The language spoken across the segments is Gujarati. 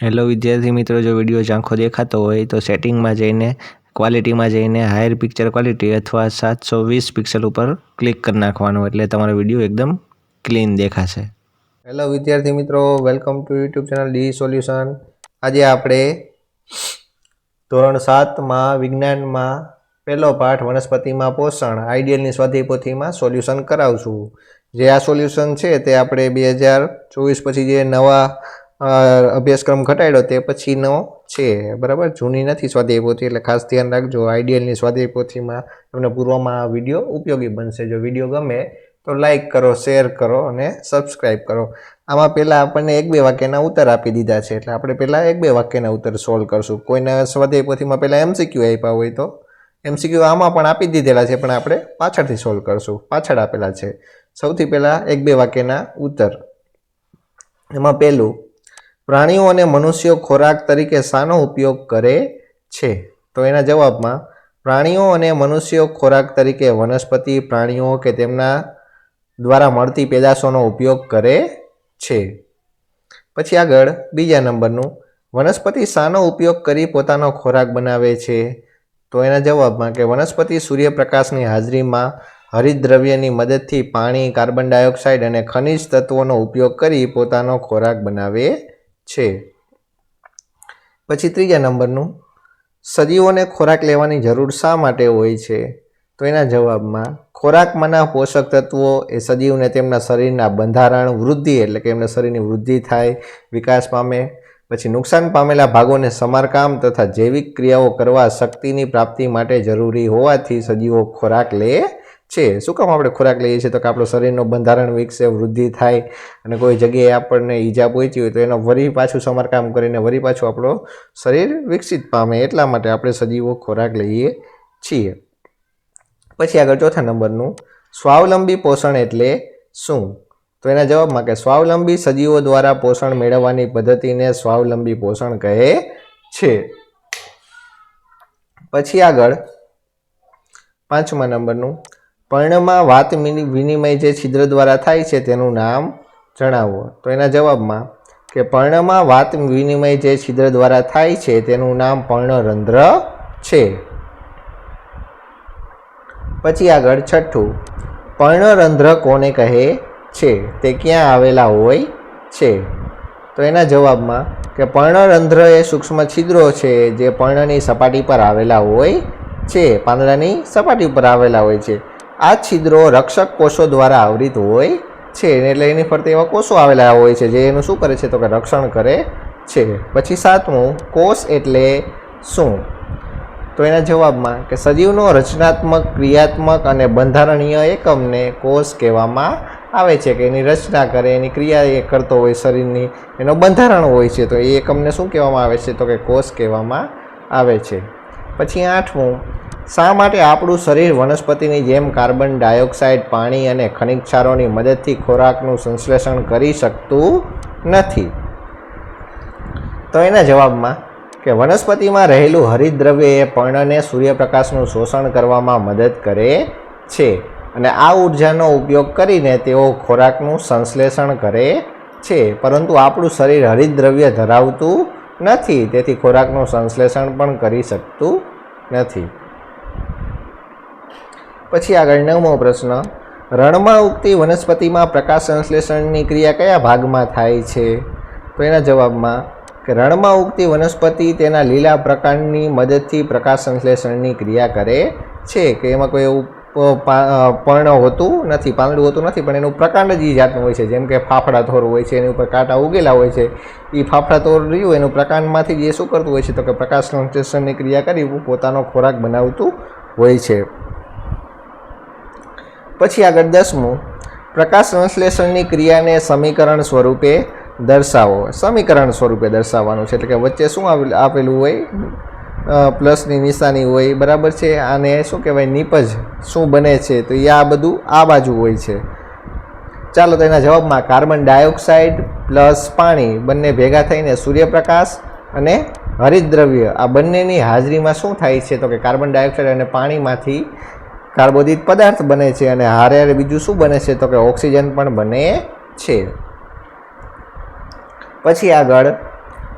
હેલો વિદ્યાર્થી મિત્રો, જો વીડિયો ઝાંખો દેખાતો હોય તો સેટિંગમાં જઈને ક્વોલિટીમાં જઈને હાયર પિક્ચર ક્વોલિટી અથવા સાતસો વીસ પિક્સલ ઉપર ક્લિક કરી નાખવાનું. એટલે તમારો વીડિયો એકદમ ક્લીન દેખાશે. હેલો વિદ્યાર્થી મિત્રો welcome to YouTube channel D solution આજે આપણે ધોરણ સાતમાં વિજ્ઞાનમાં પહેલો પાઠ વનસ્પતિમાં પોષણ આઈડિયલની સ્વાધ્યાય સોલ્યુશન કરાવશું. જે આ સોલ્યુશન છે તે આપણે બે હજાર ચોવીસ પછી જે નવા અભ્યાસક્રમ ઘટાડ્યો તે પછીનો છે, બરાબર? જૂની નથી સ્વાધ્યાય પોથી એટલે ખાસ ધ્યાન રાખજો. આઈડિયલની સ્વાધ્યાય પોથીમાં તમને પૂર્વમાં આ વીડિયો ઉપયોગી બનશે. જો વીડિયો ગમે તો લાઈક કરો, શેર કરો અને સબસ્ક્રાઈબ કરો. આમાં પહેલાં આપણને એક બે વાક્યના ઉત્તર આપી દીધા છે, એટલે આપણે પહેલાં એક બે વાક્યના ઉત્તર સોલ્વ કરશું. કોઈના સ્વાધ્યાય પોથીમાં પહેલાં એમસીક્યુ આપ્યા હોય તો એમસીક્યુ આમાં પણ આપી દીધેલા છે, પણ આપણે પાછળથી સોલ્વ કરશું. પાછળ આપેલા છે. સૌથી પહેલાં એક બે વાક્યના ઉત્તર. એમાં પહેલું પ્રાણીઓ અને મનુષ્યો ખોરાક તરીકે શાનો ઉપયોગ કરે છે? તો એના જવાબમાં, પ્રાણીઓ અને મનુષ્યો ખોરાક તરીકે વનસ્પતિ પ્રાણીઓ કે તેમના દ્વારા મળતી પેદાશોનો ઉપયોગ કરે છે. પછી આગળ, બીજા નંબરનું, વનસ્પતિ શાનો ઉપયોગ કરી પોતાનો ખોરાક બનાવે છે. તો એના જવાબમાં કે વનસ્પતિ સૂર્યપ્રકાશની હાજરીમાં હરિતદ્રવ્યની મદદથી પાણી, કાર્બન ડાયોક્સાઇડ અને ખનિજ તત્વોનો ઉપયોગ કરી પોતાનો ખોરાક બનાવે છે. પછી ત્રીજા નંબરનું, સજીવોને ખોરાક લેવાની જરૂર શા માટે હોય છે? તો એના જવાબમાં, ખોરાકમાંના પોષક તત્વો એ સજીવને તેમના શરીરના બંધારણ, વૃદ્ધિ એટલે કે એમના શરીરની વૃદ્ધિ થાય, વિકાસ પામે, પછી નુકસાન પામેલા ભાગોને સમારકામ તથા જૈવિક ક્રિયાઓ કરવા શક્તિની પ્રાપ્તિ માટે જરૂરી હોવાથી સજીવો ખોરાક લે છે. શું કામ આપણે ખોરાક લઈએ છીએ? તો કે આપણું શરીરનું બંધારણ વિકસે, વૃદ્ધિ થાય અને કોઈ જગ્યાએ આપણને ઈજા પહોંચી હોય તો એનો વરી પાછું સમારકામ કરીને વરી પાછું આપણું શરીર વિકસિત પામે. એટલા માટે આપણે સજીવો ખોરાક લઈએ છીએ. પછી આગળ ચોથા નંબરનું, સ્વાવલંબી પોષણ એટલે શું? તો એના જવાબમાં કે સ્વાવલંબી સજીવો દ્વારા પોષણ મેળવવાની પદ્ધતિને સ્વાવલંબી પોષણ કહે છે. પછી આગળ પાંચમા નંબરનું પર્ણમાં વાત વિનિમય જે છિદ્ર દ્વારા થાય છે તેનું નામ જણાવો. તો એના જવાબમાં કે પર્ણમાં વાત વિનિમય જે છિદ્ર દ્વારા થાય છે તેનું નામ પર્ણરંધ્ર છે. પછી આગળ છઠ્ઠું. પર્ણરંધ્ર કોને કહે છે? તે ક્યાં આવેલા હોય છે? તો એના જવાબમાં કે પર્ણરંધ્ર એ સૂક્ષ્મ છિદ્રો છે જે પર્ણની સપાટી પર આવેલા હોય છે. પાંદડાની સપાટી પર આવેલા હોય છે. આ છિદ્રો રક્ષક કોષો દ્વારા આવૃત હોય છે. એટલે એની ફરતે એવા કોષો આવેલા હોય છે જે એનું શું કરે છે? તો કે રક્ષણ કરે છે. પછી સાતમું, કોષ એટલે શું? તો એના જવાબમાં કે સજીવનો રચનાત્મક, ક્રિયાત્મક અને બંધારણીય એકમને કોષ કહેવામાં આવે છે કે એની રચના કરે, એની ક્રિયા એ કરતો હોય શરીરની, એનો બંધારણ હોય છે. તો એ એકમને શું કહેવામાં આવે છે? તો કે કોષ કહેવામાં આવે છે. પછી આઠમું શા માટે આપણું શરીર વનસ્પતિની જેમ કાર્બન ડાયોક્સાઇડ, પાણી અને ખનિજ ક્ષારોની મદદથી ખોરાકનું સંશ્લેષણ કરી શકતું નથી? તો એના જવાબમાં કે વનસ્પતિમાં રહેલું હરિદ્રવ્ય એ પર્ણને સૂર્યપ્રકાશનું શોષણ કરવામાં મદદ કરે છે અને આ ઉર્જાનો ઉપયોગ કરીને તેઓ ખોરાકનું સંશ્લેષણ કરે છે. પરંતુ આપણું શરીર હરિદ્રવ્ય ધરાવતું નથી, તેથી ખોરાકનું સંશ્લેષણ પણ કરી શકતું નથી. પછી આગળ નવમો પ્રશ્ન, રણમાં ઉગતી વનસ્પતિમાં પ્રકાશ સંશ્લેષણની ક્રિયા કયા ભાગમાં થાય છે? તો એના જવાબમાં, કે રણમાં ઉગતી વનસ્પતિ તેના લીલા પ્રકાંડની મદદથી પ્રકાશ સંશ્લેષણની ક્રિયા કરે છે, કે એમાં કોઈ એવું પર્ણ હોતું નથી, પાંદડું હોતું નથી, પણ એનું પ્રકાંડ જ એ જાતનું હોય છે. જેમ કે ફાફડા થોર હોય છે, એની ઉપર કાંટા ઉગેલા હોય છે. એ ફાફડા થોર રહ્યું, એનું પ્રકાંડમાંથી જે શું કરતું હોય છે? તો કે પ્રકાશ સંશ્લેષણની ક્રિયા કરી, પોતાનો ખોરાક બનાવતું હોય છે. પછી આગળ દસમું. પ્રકાશ સંશ્લેષણની ક્રિયાને સમીકરણ સ્વરૂપે દર્શાવો. સમીકરણ સ્વરૂપે દર્શાવવાનું છે. એટલે કે વચ્ચે શું આપેલું હોય? પ્લસની નિશાની હોય. બરાબર છે? આને શું કહેવાય? નિપજ. શું બને છે? તો એ આ બધું આ બાજુ હોય છે. ચાલો તો એના જવાબમાં કાર્બન ડાયોક્સાઇડ પ્લસ પાણી બંને ભેગા થઈને સૂર્યપ્રકાશ અને હરિતદ્રવ્ય આ બંનેની હાજરીમાં શું થાય છે? તો કે કાર્બન ડાયોક્સાઇડ અને પાણીમાંથી કાર્બોદિત પદાર્થ બને છે અને હારે હારે બીજું શું બને છે? તો કે ઓક્સિજન પણ બને છે. પછી આગળ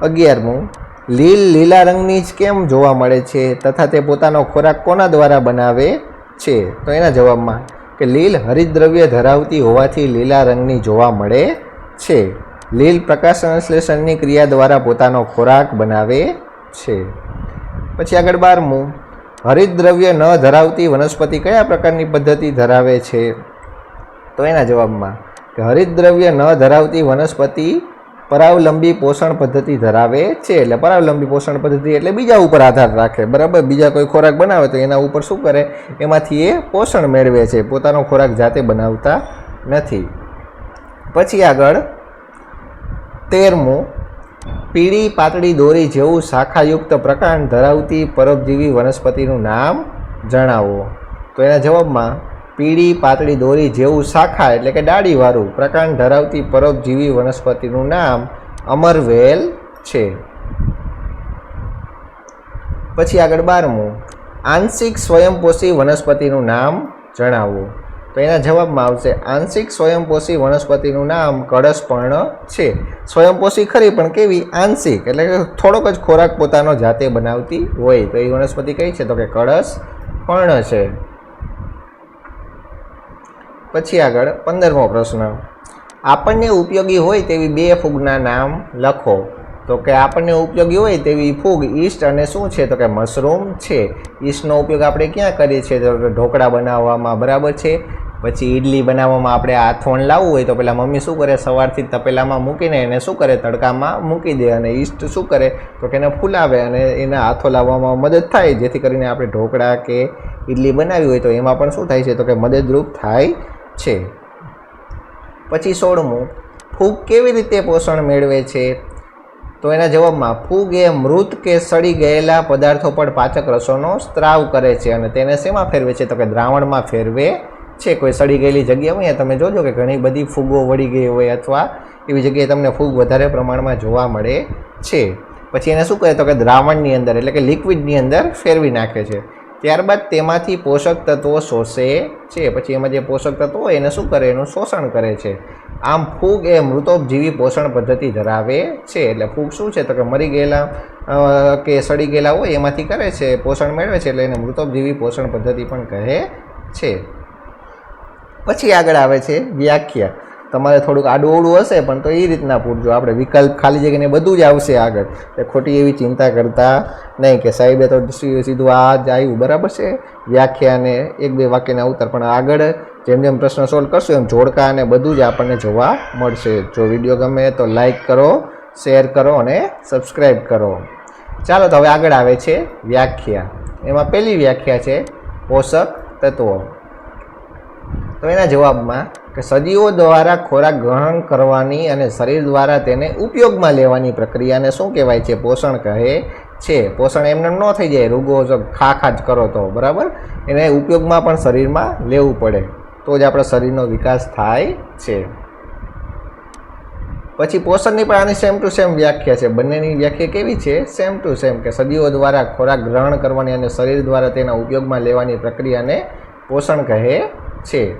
અગિયારમું. લીલ લીલા રંગની જ કેમ જોવા મળે છે તથા તે પોતાનો ખોરાક કોના દ્વારા બનાવે છે? તો એના જવાબમાં કે લીલ હરિદ્રવ્ય ધરાવતી હોવાથી લીલા રંગની જોવા મળે છે. લીલ પ્રકાશ સંશ્લેષણની ક્રિયા દ્વારા પોતાનો ખોરાક બનાવે છે. પછી આગળ બારમું. હરિતદ્રવ્ય ન ધરાવતી વનસ્પતિ કયા પ્રકારની પદ્ધતિ ધરાવે છે? તો એના જવાબમાં કે હરિતદ્રવ્ય ન ધરાવતી વનસ્પતિ પરાવલંબી પોષણ પદ્ધતિ ધરાવે છે. એટલે પરાવલંબી પોષણ પદ્ધતિ એટલે બીજા ઉપર આધાર રાખે. બરાબર? બીજા કોઈ ખોરાક બનાવે તો એના ઉપર શું કરે? એમાંથી એ પોષણ મેળવે છે. પોતાનો ખોરાક જાતે બનાવતા નથી. પછી આગળ, તેરમું પીળી પાતળી દોરી જેવું શાખાયુક્ત પ્રકાંડ ધરાવતી પરોપજીવી વનસ્પતિનું નામ જણાવો. તો એના જવાબમાં, પીળી પાતળી દોરી જેવું શાખા એટલે કે ડાળીવાળું પ્રકાંડ ધરાવતી પરોપજીવી વનસ્પતિનું નામ અમરવેલ છે. પછી આગળ બારમું. આંશિક સ્વયંપોષી વનસ્પતિનું નામ જણાવો. તો એના જવાબમાં આવશે, આંશિક સ્વયંપોષી વનસ્પતિનું નામ કળશપર્ણ છે. સ્વયંપોષી ખરી, પણ કેવી? આંશિક, એટલે કે થોડોક જ ખોરાક પોતાનો જાતે બનાવતી હોય. તો એ વનસ્પતિ કઈ છે? તો કે કળશપર્ણ છે. પછી આગળ, પંદરમો પ્રશ્ન. આપણને ઉપયોગી હોય તેવી બે ફૂગના નામ લખો. તો કે આપણને ઉપયોગી હોય તેવી ફૂગ ઈસ્ટ અને શું છે? તો કે મશરૂમ છે. ઈસ્ટનો ઉપયોગ આપણે ક્યાં કરીએ છીએ? તો ઢોકળા બનાવવામાં બરાબર છે. પછી ઈડલી બનાવવામાં આપણે આથવણ લાવવું હોય તો પેલા મમ્મી શું કરે? સવારથી તપેલામાં મૂકીને એને શું કરે? તડકામાં મૂકી દે અને ઈસ્ટ શું કરે? તો કે એને ફૂલાવે અને એના હાથો લાવવામાં મદદ થાય. જેથી કરીને આપણે ઢોકળા કે ઈડલી બનાવી હોય તો એમાં પણ શું થાય છે? તો કે મદદરૂપ થાય છે. પછી સોળમું, ફૂગ કેવી રીતે પોષણ મેળવે છે? તો એના જવાબમાં, ફૂગ એ મૃત કે સડી ગયેલા પદાર્થો પર પાચક રસોનો સ્ત્રાવ કરે છે અને તેને શેમાં ફેરવે છે? તો કે દ્રાવણમાં ફેરવે છે, કોઈ સડી ગયેલી જગ્યા હોય તમે જોજો કે ઘણી બધી ફૂગો વળી ગઈ હોય અથવા એવી જગ્યાએ તમને ફૂગ વધારે પ્રમાણમાં જોવા મળે છે. પછી એને શું કહે તો કે દ્રાવણની અંદર, એટલે કે લિક્વિડની અંદર ફેરવી નાખે છે. ત્યારબાદ તેમાંથી પોષક તત્વો શોષે છે. પછી એમાં જે પોષક તત્વો હોય, એને શું કરે? એનું શોષણ કરે છે. આમ ફૂગ એ મૃતોપજીવી પોષણ પદ્ધતિ ધરાવે છે. એટલે ફૂગ શું છે? તો કે મરી ગયેલા કે સડી ગયેલા હોય, એમાંથી કરે છે, પોષણ મેળવે છે, એટલે એને મૃતોપજીવી પોષણ પદ્ધતિ પણ કહે છે. પછી આગળ આવે છે વ્યાખ્યા. તમારે થોડુંક આડું અવડું હશે, પણ તો એ રીતના પૂરજો. આપણે વિકલ્પ ખાલી જગ્યાને બધું જ આવશે આગળ. ખોટી એવી ચિંતા કરતા નહીં કે સાહેબે તો સીધું આ જ આવ્યું. બરાબર છે? વ્યાખ્યાને એક બે વાક્યના ઉત્તર. પણ આગળ જેમ જેમ પ્રશ્ન સોલ્વ કરશું, એમ જોડકા અને બધું જ આપણને જોવા મળશે. જો વીડિયો ગમે તો લાઈક કરો શેર કરો અને સબસ્ક્રાઈબ કરો. ચાલો તો હવે આગળ આવે છે વ્યાખ્યા. એમાં પહેલી વ્યાખ્યા છે પોષક તત્વો. તો એના જવાબમાં કે સજીવો દ્વારા ખોરાક ગ્રહણ કરવાની અને શરીર દ્વારા તેને ઉપયોગમાં લેવાની પ્રક્રિયાને શું કહેવાય છે? પોષણ કહે છે. પોષણ એમને ન થઈ જાય. રૂગો જો ખા ખા જ કરો તો, બરાબર? એને ઉપયોગમાં પણ શરીરમાં લેવું પડે. તો જ આપણા શરીરનો વિકાસ થાય છે. પછી પોષણની પણ આની સેમ ટુ સેમ વ્યાખ્યા છે. બંનેની વ્યાખ્યા કેવી છે? સેમ ટુ સેમ કે સદીઓ દ્વારા ખોરાક ગ્રહણ કરવાની અને શરીર દ્વારા તેના ઉપયોગમાં લેવાની પ્રક્રિયાને પોષણ કહે છે.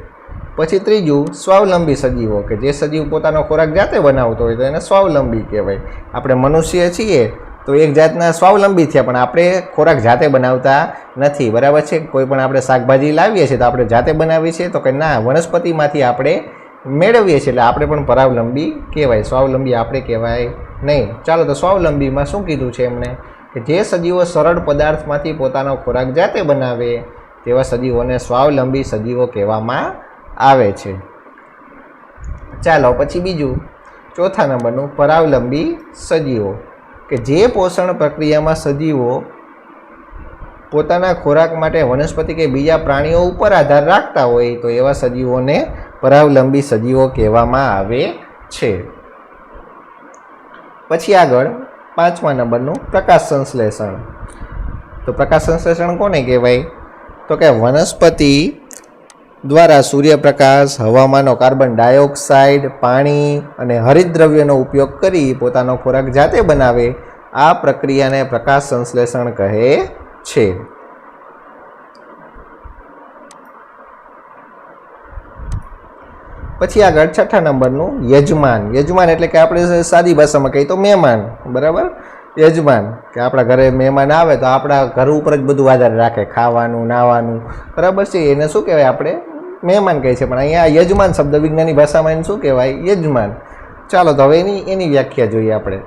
પછી ત્રીજું, સ્વાવલંબી સજીવો, કે જે સજીવ પોતાનો ખોરાક જાતે બનાવતો હોય તો એને સ્વાવલંબી કહેવાય. આપણે મનુષ્ય છીએ તો એક જાતના સ્વાવલંબી થયા, પણ આપણે ખોરાક જાતે બનાવતા નથી. બરાબર છે? કોઈ પણ આપણે શાકભાજી લાવીએ છીએ તો આપણે જાતે બનાવીએ છીએ તો કે ના, વનસ્પતિમાંથી આપણે મેળવીએ છીએ. એટલે આપણે પણ પરાવલંબી કહેવાય. સ્વાવલંબી આપણે કહેવાય નહીં. ચાલો તો સ્વાવલંબીમાં શું કીધું છે એમણે? કે જે સજીવો સરળ પદાર્થમાંથી પોતાનો ખોરાક જાતે બનાવે તેવા સજીવોને સ્વાવલંબી સજીવો કહેવામાં આવે છે. ચાલો પછી બીજું, ચોથા નંબરનું પરાવલંબી સજીવો, કે જે પોષણ પ્રક્રિયામાં સજીવો પોતાના ખોરાક માટે વનસ્પતિ કે બીજા પ્રાણીઓ ઉપર આધાર રાખતા હોય, તો એવા સજીવોને પરાવલંબી સજીવો કહેવામાં આવે છે. પછી આગળ પાંચમા નંબરનું પ્રકાશ સંશ્લેષણ. તો પ્રકાશ સંશ્લેષણ કોને કહેવાય? તો કે વનસ્પતિ દ્વારા સૂર્યપ્રકાશ હવામાનો કાર્બન ડાયોક્સાઇડ, પાણી અને હરિતદ્રવ્યનો ઉપયોગ કરી પોતાનો ખોરાક જાતે બનાવે, આ પ્રક્રિયાને પ્રકાશ સંશ્લેષણ કહે છે. પછી આગળ છઠ્ઠા નંબરનું યજમાન. યજમાન એટલે કે આપણે સાદી ભાષામાં કહીએ તો મહેમાન. બરાબર? યજમાન કે આપણા ઘરે મહેમાન આવે તો આપણા ઘર ઉપર જ બધું આધાર રાખે, ખાવાનું, નાવાનું. બરાબર છે? એને શું કહેવાય આપણે? મહેમાન કહે છે. પણ અહીંયા યજમાન શબ્દ વિજ્ઞાની ભાષામાં એને શું કહેવાય? યજમાન. ચાલો તો હવે એની એની વ્યાખ્યા જોઈએ આપણે.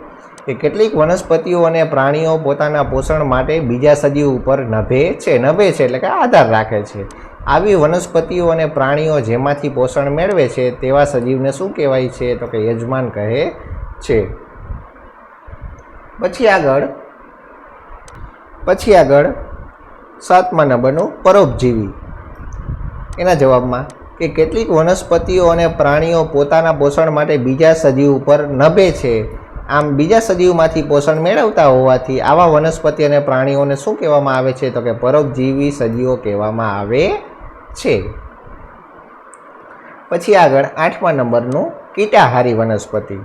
કે કેટલીક વનસ્પતિઓ અને પ્રાણીઓ પોતાના પોષણ માટે બીજા સજીવ ઉપર નભે છે નભે છે, એટલે કે આધાર રાખે છે. આવી વનસ્પતિઓ અને પ્રાણીઓ જેમાંથી પોષણ મેળવે છે, તેવા સજીવને શું કહેવાય છે? તો કે યજમાન કહે છે. પછી આગળ પછી આગળ સાતમા નંબરનું પરોપજીવી. એના જવાબમાં કે કેટલીક વનસ્પતિઓ અને પ્રાણીઓ પોતાના પોષણ માટે બીજા સજીવ ઉપર નભે છે. આમ બીજા સજીવમાંથી પોષણ મેળવતા હોવાથી આવા વનસ્પતિ અને પ્રાણીઓને શું કહેવામાં આવે છે? તો કે પરોપજીવી સજીવો કહેવામાં આવે છે. પછી આગળ આઠમા નંબરનું કીટાહારી વનસ્પતિ.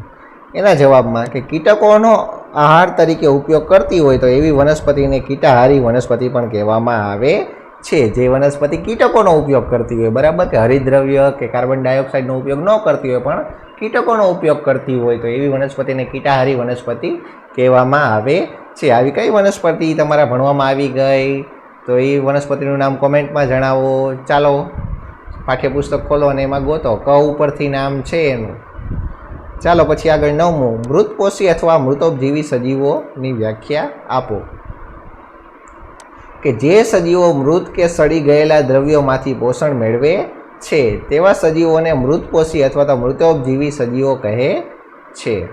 એના જવાબમાં કે કીટકોનો આહાર તરીકે ઉપયોગ કરતી હોય તો એવી વનસ્પતિને કીટાહારી વનસ્પતિ પણ કહેવામાં આવે છે. જે વનસ્પતિ કીટકોનો ઉપયોગ કરતી હોય, બરાબર? કે હરિદ્રવ્ય કે કાર્બન ડાયોક્સાઇડનો ઉપયોગ ન કરતી હોય, પણ કીટકોનો ઉપયોગ કરતી હોય તો એવી વનસ્પતિને કીટાહારી વનસ્પતિ કહેવામાં આવે છે. આવી કઈ વનસ્પતિ તમારા ભણવામાં આવી ગઈ? તો એ વનસ્પતિનું નામ કોમેન્ટમાં જણાવો. ચાલો, પાઠ્યપુસ્તક ખોલો અને એમાં ગોતો. ક ઉપરથી નામ છે એનું. ચાલો પછી આગળ નવમું. મૃતપોષી અથવા મૃતોપજીવી સજીવોની વ્યાખ્યા આપો. કે જે સજીવો મૃત કે સડી ગયેલા દ્રવ્યોમાંથી પોષણ મેળવે છે, તેવા સજીવોને મૃતપોષી અથવા તો મૃતોપજીવી સજીવો કહે છે.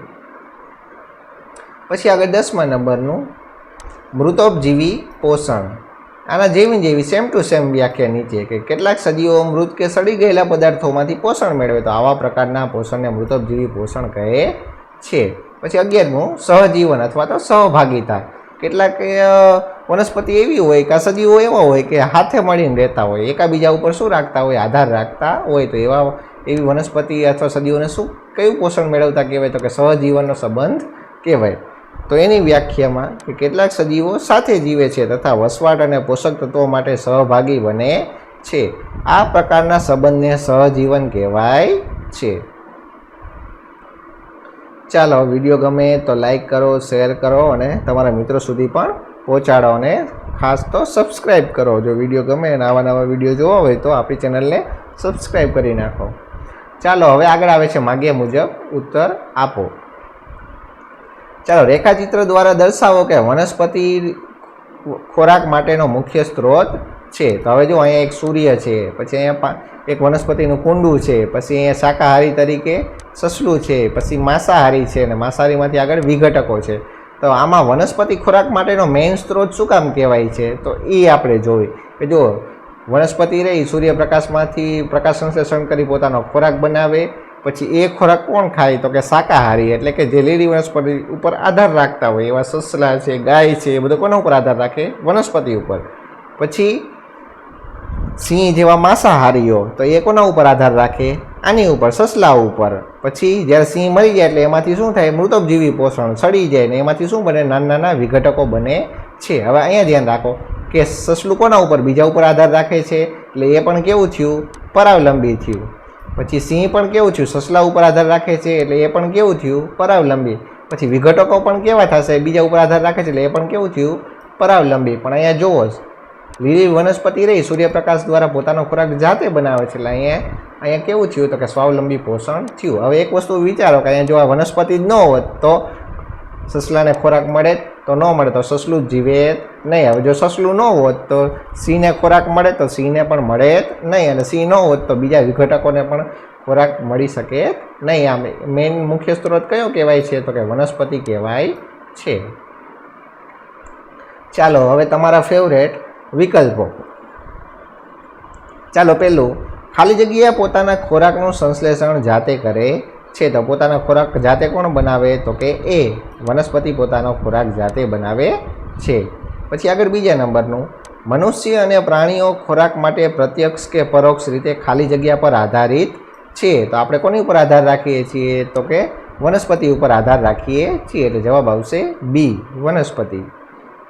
પછી આગળ દસમા નંબરનું. મૃતોપજીવી પોષણ. આના જેવી જેવી સેમ ટુ સેમ વ્યાખ્યા નીચે કે કેટલાક સજીવો મૃત કે સડી ગયેલા પદાર્થોમાંથી પોષણ મેળવે તો આવા પ્રકારના પોષણને મૃતોપજીવી પોષણ કહે છે. પછી અગિયારમું, સહજીવન અથવા તો સહભાગિતા. કેટલાક વનસ્પતિ એવી હોય કે સજીવો એવા હોય કે હાથે મળીને રહેતા હોય, એકાબીજા ઉપર શું રાખતા હોય, આધાર રાખતા હોય, તો એવા, એવી વનસ્પતિ અથવા સજીવોને શું, કયું પોષણ મેળવતા કહેવાય? તો કે સહજીવનનો સંબંધ કહેવાય. તો એની વ્યાખ્યામાં કે કેટલાક સજીવો સાથે જીવે છે તથા વસવાટ અને પોષક તત્વો માટે સહભાગી બને છે. આ પ્રકારના સંબંધને સહજીવન કહેવાય છે. ચાલો વીડિયો ગમે તો લાઈક કરો, શેર કરો અને તમારા મિત્રો સુધી પણ પહોંચાડો અને ખાસ તો સબસ્ક્રાઈબ કરો. જો વીડિયો ગમે નવા નવા વીડિયો જોવા હોય તો આપણી ચેનલને સબસ્ક્રાઈબ કરી નાખો. ચાલો, હવે આગળ આવે છે માગ્યા મુજબ ઉત્તર આપો. ચાલો, રેખાચિત્ર દ્વારા દર્શાવો કે વનસ્પતિ ખોરાક માટેનો મુખ્ય સ્ત્રોત છે. તો હવે જો અહીંયા એક સૂર્ય છે, પછી અહીંયા એક વનસ્પતિનું કુંડું છે, પછી અહીંયા શાકાહારી તરીકે સસલું છે, પછી માંસાહારી છે અને માંસાહારીમાંથી આગળ વિઘટકો છે. તો આમાં વનસ્પતિ ખોરાક માટેનો મેઇન સ્ત્રોત શું કામ કહેવાય છે? તો એ આપણે જોઈ. કે જો વનસ્પતિ રહી, સૂર્યપ્રકાશમાંથી પ્રકાશ સંશ્લેષણ કરી પોતાનો ખોરાક બનાવે પછી એ ખોરાક કોણ ખાય? તો કે શાકાહારી. એટલે કે જે લીલી વનસ્પતિ ઉપર આધાર રાખતા હોય, એવા સસલા છે, ગાય છે, એ બધો કોના ઉપર આધાર રાખે? વનસ્પતિ ઉપર. પછી સિંહ જેવા માંસાહારીઓ, તો એ કોના ઉપર આધાર રાખે? આની ઉપર, સસલા ઉપર. પછી જ્યારે સિંહ મરી જાય એટલે એમાંથી શું થાય? મૃતોપજીવી પોષણ સડી જાય ને એમાંથી શું બને? નાના નાના વિઘટકો બને છે. હવે અહીંયા ધ્યાન રાખો કે સસલું કોના ઉપર? બીજા ઉપર આધાર રાખે છે. એટલે એ પણ કેવું થયું? પરાવલંબી થયું. પછી સિંહ પણ કેવું થયું? સસલા ઉપર આધાર રાખે છે એટલે એ પણ કેવું થયું? પરાવલંબી. પછી વિઘટકો પણ કેવા થશે? બીજા ઉપર આધાર રાખે છે એટલે એ પણ કેવું થયું? પરાવલંબી. પણ અહીંયા જોવો જ. લીલી વનસ્પતિ રહી. સૂર્યપ્રકાશ દ્વારા પોતાનો ખોરાક જાતે બનાવે છે. એટલે અહીંયા અહીંયા કેવું થયું? તો કે સ્વાવલંબી પોષણ થયું. હવે એક વસ્તુ વિચારો કે અહીંયા જો આ વનસ્પતિ જ ન હોત તો સસલાને ખોરાક મળે તો ન મળે. તો સસલું જ જીવે નહીં, હવે જો સસલું ન હોત તો સિંહને ખોરાક મળે તો સિંહને પણ મળે નહીં અને સિંહ ન હોત તો બીજા વિઘટકોને પણ ખોરાક મળી શકે નહીં. આમ મેઇન મુખ્ય સ્ત્રોત કયો કહેવાય છે? તો કે વનસ્પતિ કહેવાય છે. ચાલો, હવે તમારા ફેવરેટ વિકલ્પો. ચાલો, પહેલું, ખાલી જગ્યા પોતાના ખોરાકનું સંશ્લેષણ જાતે કરે છે. તો પોતાનો ખોરાક જાતે કોણ બનાવે? તો કે એ વનસ્પતિ પોતાનો ખોરાક જાતે બનાવે છે. પછી આગળ બીજા નંબરનું. મનુષ્ય અને પ્રાણીઓ ખોરાક માટે પ્રત્યક્ષ કે પરોક્ષ રીતે ખાલી જગ્યા પર આધારિત છે. તો આપણે કોની ઉપર આધાર રાખીએ છીએ? તો કે વનસ્પતિ ઉપર આધાર રાખીએ છીએ. એટલે જવાબ આવશે બી વનસ્પતિ.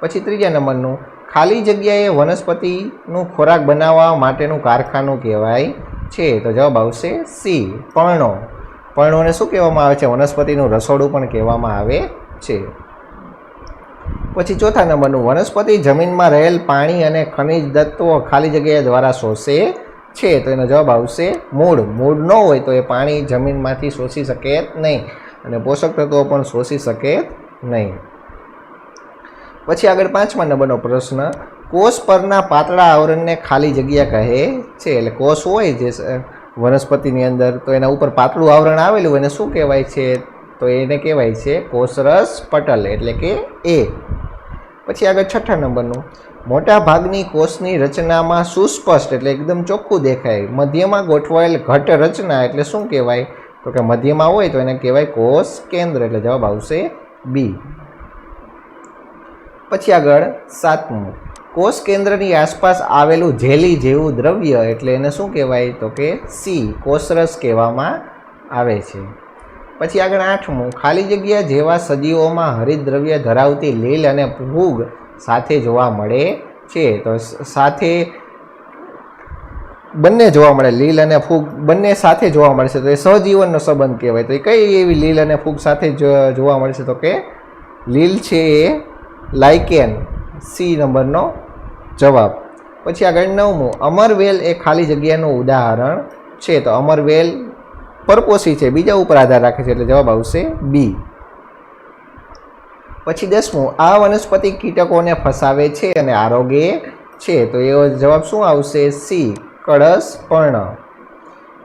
પછી ત્રીજા નંબરનું. ખાલી જગ્યાએ વનસ્પતિનું ખોરાક બનાવવા માટેનું કારખાનું કહેવાય છે. તો જવાબ આવશે સી પર્ણો. પર્ણોને શું કહેવામાં આવે છે? વનસ્પતિનું રસોડું પણ કહેવામાં આવે છે. પછી ચોથા નંબરનું, વનસ્પતિ જમીનમાં રહેલ પાણી અને ખનિજ તત્વો ખાલી જગ્યા દ્વારા શોષે છે, તો એનો જવાબ આવશે મૂળ. મૂળ ન હોય તો એ પાણી જમીનમાંથી શોષી શકે નહીં અને પોષક તત્વો પણ શોષી શકે નહીં. પછી આગળ પાંચમા નંબરનો પ્રશ્ન, કોષ પરના પાતળા આવરણને ખાલી જગ્યા કહે છે, એટલે કોષ હોય જે વનસ્પતિની અંદર, તો એના ઉપર પાતળું આવરણ આવેલું એને શું કહેવાય છે? તો એને કહેવાય છે કોષરસ પટલ, એટલે કે એ. પછી આગળ છઠ્ઠા નંબરનું. મોટા ભાગની કોષની રચનામાં સુસ્પષ્ટ એટલે એકદમ ચોખ્ખું દેખાય. મધ્યમાં ગોઠવાયેલ ઘટ રચના એટલે શું કહેવાય? તો કે મધ્યમાં હોય તો એને કહેવાય કોષ કેન્દ્ર એટલે જવાબ આવશે બી પછી આગળ સાતમું. કોષ કેન્દ્રની આસપાસ આવેલું જેલી જેવું દ્રવ્ય એટલે એને શું કહેવાય? તો કે સી કોષરસ કહેવામાં આવે છે. પછી આગળ આઠમું. ખાલી જગ્યા જેવા સજીવોમાં હરિદ્રવ્ય ધરાવતી લીલ અને ફૂગ સાથે જોવા મળે છે. તો સાથે બંને જોવા મળે. લીલ અને ફૂગ બંને સાથે જોવા મળે છે. તો એ સહજીવનનો સંબંધ કહેવાય. તો એ કઈ એવી લીલ અને ફૂગ સાથે જોવા મળે છે? તો કે લીલ છે એ લાઇકેન. સી નંબરનો જવાબ. પછી આગળ નવમું. અમરવેલ એ ખાલી જગ્યાનું ઉદાહરણ છે. તો અમરવેલ પરપોષી છે, બીજા ઉપર આધાર રાખે છે એટલે જવાબ આવશે બી પછી દસમું, આ વનસ્પતિ કીટકોને ફસાવે છે અને આરોગ્ય છે. તો એવો જવાબ શું આવશે? સી કળશ, પર્ણ.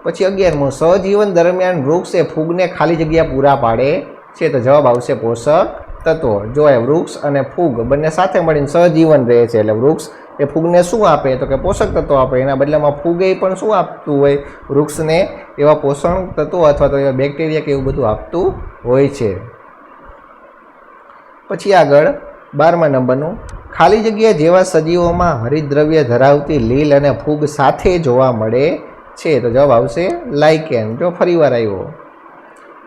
પછી અગિયારમું, સહજીવન દરમિયાન વૃક્ષ એ ફૂગને ખાલી જગ્યા પૂરા પાડે છે. તો જવાબ આવશે પોષક તત્વો. જો એ વૃક્ષ અને ફૂગ બંને સાથે મળીને સહજીવન રહે છે, એટલે વૃક્ષ એ ફૂગને શું આપે? તો કે પોષક તત્વો આપે. એના બદલામાં ફૂગે પણ શું આપતું હોય? વૃક્ષને એવા પોષણ તત્વો અથવા તો એવા બેક્ટેરિયા કે એવું બધું આપતું હોય છે. પછી આગળ બારમા નંબરનું. ખાલી જગ્યા જેવા સજીવોમાં હરિદ્રવ્ય ધરાવતી લીલ અને ફૂગ સાથે જોવા મળે છે. તો જવાબ આવશે લાઇકેન જો ફરીવાર આવ્યો.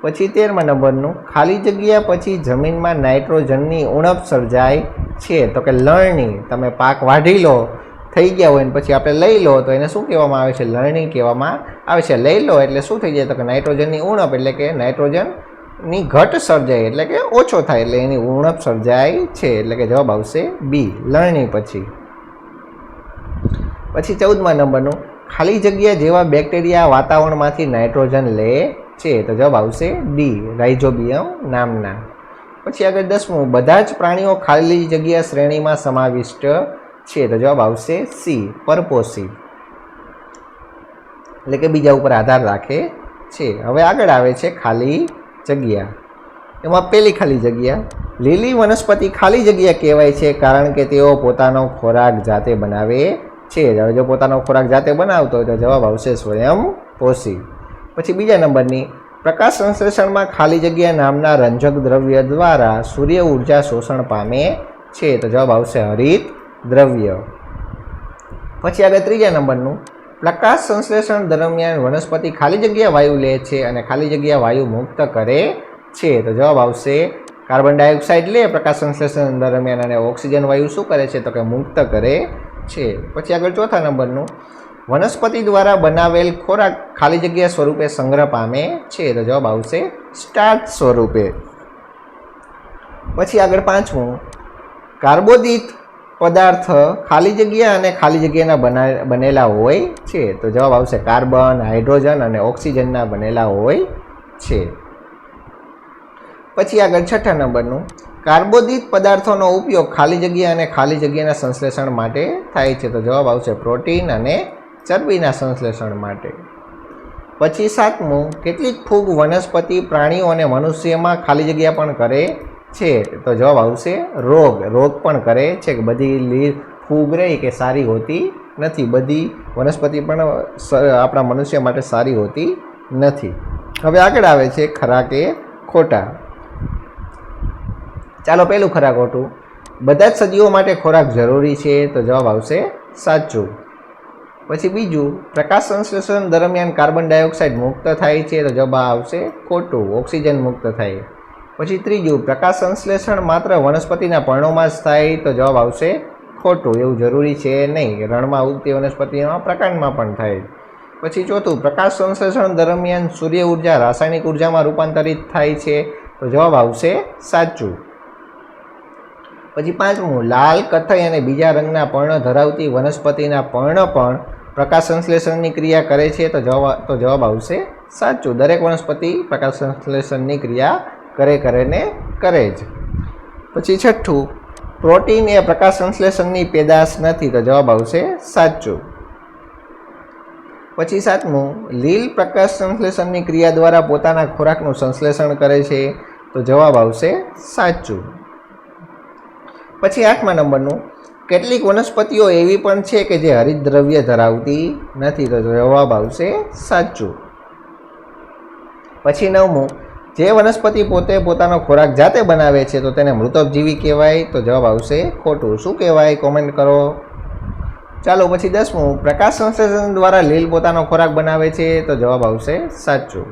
પછી તેરમા નંબરનું, ખાલી જગ્યા પછી જમીનમાં નાઇટ્રોજનની ઉણપ સર્જાય છે. તો કે, લણણી, તમે પાક વાઢી લો, થઈ ગયા હોય ને પછી આપણે લઈ લો. તો એને શું કહેવામાં આવે છે? લણણી કહેવામાં આવે છે. લઈ લો એટલે શું થઈ જાય? તો કે નાઇટ્રોજનની ઉણપ એટલે કે નાઇટ્રોજનની ઘટ સર્જાય, એટલે કે ઓછો થાય, એટલે એની ઉણપ સર્જાય છે, એટલે કે જવાબ આવશે બી, લણણી પછી. પછી ચૌદમા નંબરનું, ખાલી જગ્યા જેવા બેક્ટેરિયા વાતાવરણમાંથી નાઇટ્રોજન લે છે, તો જવાબ આવશે ડી રાઇઝોબિયમ નામના. પછી આગળ દસમું, બધા જ પ્રાણીઓ ખાલી જગ્યા શ્રેણીમાં સમાવિષ્ટ છે, તો જવાબ આવશે સી પરપોષી એટલે કે બીજા ઉપર આધાર રાખે છે. હવે આગળ આવે છે ખાલી જગ્યા. એમાં પહેલી ખાલી જગ્યા. લીલી વનસ્પતિ ખાલી જગ્યા કહેવાય છે, કારણ કે તેઓ પોતાનો ખોરાક જાતે બનાવે છે. હવે જો પોતાનો ખોરાક જાતે બનાવતો હોય તો જવાબ આવશે સ્વયં પોષી પછી બીજા નંબરની પ્રકાશ સંશ્લેષણમાં ખાલી જગ્યા નામના રંજક દ્રવ્ય દ્વારા સૂર્ય ઊર્જા શોષણ પામે છે. તો જવાબ આવશે હરિત દ્રવ્ય. પછી આગળ ત્રીજા નંબરનું. પ્રકાશ સંશ્લેષણ દરમિયાન વનસ્પતિ ખાલી જગ્યા વાયુ લે છે અને ખાલી જગ્યા વાયુ મુક્ત કરે છે. તો જવાબ આવશે કાર્બન ડાયોક્સાઇડ લે. પ્રકાશ સંશ્લેષણ દરમિયાન અને ઓક્સિજન વાયુ શું કરે છે? તો કે મુક્ત કરે છે. પછી આગળ ચોથા નંબરનું. વનસ્પતિ દ્વારા બનાવેલ ખોરાક ખાલી જગ્યા સ્વરૂપે સંગ્રહ પામે છે. તો જવાબ આવશે સ્ટાર્ચ સ્વરૂપે. પછી આગળ પાંચમું. કાર્બોદિત પદાર્થ ખાલી જગ્યા અને ખાલી જગ્યાના બના, બનેલા હોય છે. તો જવાબ આવશે કાર્બન, હાઇડ્રોજન અને ઓક્સિજનના બનેલા હોય છે. પછી આગળ છઠ્ઠા નંબરનું. કાર્બોદિત પદાર્થોનો ઉપયોગ ખાલી જગ્યા અને ખાલી જગ્યાના સંશ્લેષણ માટે થાય છે. તો જવાબ આવશે પ્રોટીન અને ચરબીના સંશ્લેષણ માટે. પછી સાતમું, કેટલીક ફૂગ વનસ્પતિ, પ્રાણીઓ અને મનુષ્યમાં ખાલી જગ્યા પણ કરે છે? તો જવાબ આવશે રોગ. રોગ પણ કરે છે કે બધી લી ફૂગ રહી કે સારી હોતી નથી. બધી વનસ્પતિ પણ આપણા મનુષ્ય માટે સારી હોતી નથી. હવે આગળ આવે છે ખરા કે ખોટા. ચાલો પહેલું ખરા ખોટું. બધા જ સજીવો માટે ખોરાક જરૂરી છે? તો જવાબ આવશે સાચું. પછી બીજું, પ્રકાશ સંશ્લેષણ દરમિયાન કાર્બન ડાયોક્સાઇડ મુક્ત થાય છે તો જવાબ આવશે ખોટું, ઓક્સિજન મુક્ત થાય. પછી ત્રીજું, પ્રકાશ સંશ્લેષણ માત્ર વનસ્પતિના પર્ણોમાં જ થાય તો જવાબ આવશે ખોટું, એવું જરૂરી છે નહીં. રણમાં ઉગતી વનસ્પતિમાં, પ્રકાંડમાં પણ થાય. પછી ચોથું, પ્રકાશ સંશ્લેષણ દરમિયાન સૂર્ય ઊર્જા રાસાયણિક ઉર્જામાં રૂપાંતરિત થાય છે તો જવાબ આવશે સાચું. પછી પાંચમું, લાલ, કથ્થઈ અને બીજા રંગના પર્ણ ધરાવતી વનસ્પતિના પર્ણ પણ પ્રકાશ સંશ્લેષણની ક્રિયા કરે છે તો જવાબ તો જવાબ આવશે સાચું. દરેક વનસ્પતિ પ્રકાશ સંશ્લેષણની ક્રિયા કરે કરે ને કરે જ. પછી છઠ્ઠું, પ્રોટીન એ પ્રકાશ સંશ્લેષણની પેદાશ નથી તો જવાબ આવશે સાચું. પછી સાતમું, લીલ પ્રકાશ સંશ્લેષણની ક્રિયા દ્વારા પોતાના ખોરાકનું સંશ્લેષણ કરે છે તો જવાબ આવશે સાચું. પછી આઠમા નંબરનું કેટલીક વનસ્પતિઓ એવી પણ છે કે જે હરિદ્રવ્ય ધરાવતી નથી તો જવાબ આવશે સાચું. પછી નવમું, જે વનસ્પતિ પોતે પોતાનો ખોરાક જાતે બનાવે છે તો તેને મૃતોપજીવી કહેવાય તો જવાબ આવશે ખોટું. શું કહેવાય? કોમેન્ટ કરો. ચાલો પછી દસમું, પ્રકાશ સંશ્લેષણ દ્વારા લીલ પોતાનો ખોરાક બનાવે છે તો જવાબ આવશે સાચું.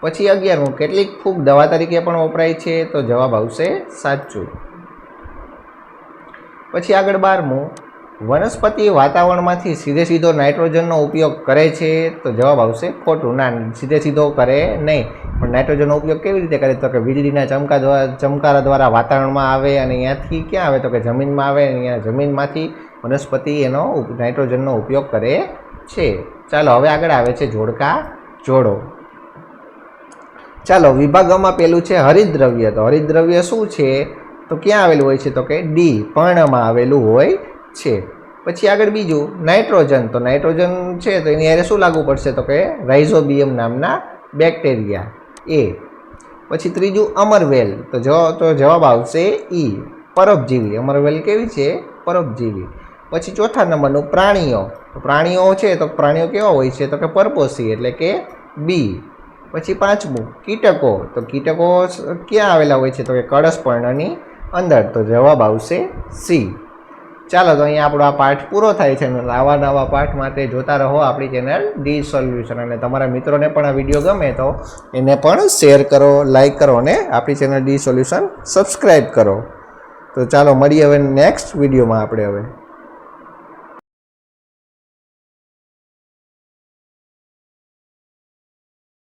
પછી અગિયારમું, કેટલીક ફૂગ દવા તરીકે પણ વપરાય છે તો જવાબ આવશે સાચું. પછી આગળ બારમું. વનસ્પતિ વાતાવરણમાંથી સીધે સીધો નાઇટ્રોજનનો ઉપયોગ કરે છે તો જવાબ આવશે ખોટું. ના, સીધે સીધો કરે નહીં. પણ નાઇટ્રોજનનો ઉપયોગ કેવી રીતે કરે? તો કે વીજળીના ચમકા દ્વારા ચમકારા દ્વારા વાતાવરણમાં આવે અને અહીંયાથી ક્યાં આવે? તો કે જમીનમાં આવે અને અહીંયા જમીનમાંથી વનસ્પતિ એનો નાઇટ્રોજનનો ઉપયોગ કરે છે. ચાલો, હવે આગળ આવે છે જોડકા જોડો. ચાલો, વિભાગોમાં પેલું છે હરિદ્રવ્ય. તો હરિદ્રવ્ય શું છે? તો ક્યાં આવેલું હોય છે? તો કે ડી, પર્ણમાં આવેલું હોય છે. પછી આગળ બીજું, નાઇટ્રોજન. તો નાઇટ્રોજન છે, તો એની અરે શું લાગુ પડશે? તો કે રાઇઝોબિયમ નામના બેક્ટેરિયા. એ. પછી ત્રીજું, અમરવેલ. તો જવાબ તો જવાબ આવશે ઈ. પરોપજીવી. અમરવેલ કેવી છે? પરોપજીવી. પછી ચોથા નંબરનું, પ્રાણીઓ. તો પ્રાણીઓ છે, તો પ્રાણીઓ કેવા હોય છે? તો કે પરપોસી, એટલે કે બી. પછી પાંચમું, કીટકો. તો કીટકો ક્યાં આવેલા હોય છે? તો કે કળશ અંદર તો જવાબ આવશે સી. ચાલો તો અહીંયા આપણો આ પાઠ પૂરો થાય છે. અને આવા નવા પાઠ માટે જોતા રહો આપણી ચેનલ ડી સોલ્યુશન. અને તમારા મિત્રોને પણ આ વીડિયો ગમે તો એને પણ શેર કરો, લાઈક કરો અને આપણી ચેનલ ડી સોલ્યુશન સબસ્ક્રાઈબ કરો. તો ચાલો, મળીએ હવે નેક્સ્ટ વિડીયોમાં આપણે હવે.